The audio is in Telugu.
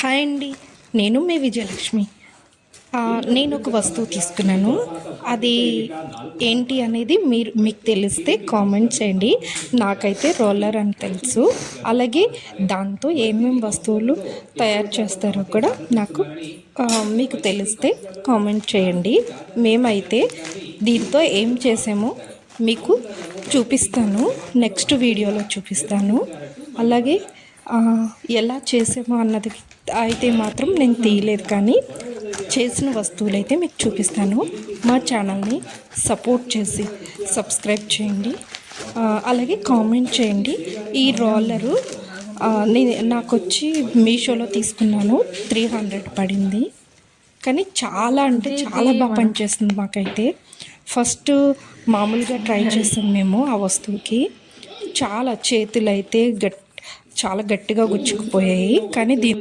హాయ్ అండి. నేను మీ విజయలక్ష్మి. నేను ఒక వస్తువు తీసుకున్నాను. అది ఏంటి అనేది మీరు మీకు తెలిస్తే కామెంట్ చేయండి. నాకైతే రోలర్ అని తెలుసు. అలాగే దాంతో ఏమేమి వస్తువులు తయారు చేస్తారో కూడా నాకు మీకు తెలిస్తే కామెంట్ చేయండి. మేమైతే దీంతో ఏం చేసామో మీకు చూపిస్తాను. నెక్స్ట్ వీడియోలో చూపిస్తాను. అలాగే ఎలా చేసామో అన్నది అయితే మాత్రం నేను తీయలేదు కానీ చేసిన వస్తువులు అయితే మీకు చూపిస్తాను. మా ఛానల్ని సపోర్ట్ చేసి సబ్స్క్రైబ్ చేయండి. అలాగే కామెంట్ చేయండి. ఈ రోలరు నేను నాకు వచ్చి మీషోలో తీసుకున్నాను. త్రీ హండ్రెడ్ పడింది. కానీ చాలా అంటే చాలా బాగా పనిచేస్తుంది మాకైతే. ఫస్ట్ మామూలుగా ట్రై చేసాం మేము ఆ వస్తువుకి. చాలా చేతులు అయితే గట్ చాలా గట్టిగా గుచ్చుకుపోయాయి కానీ దీని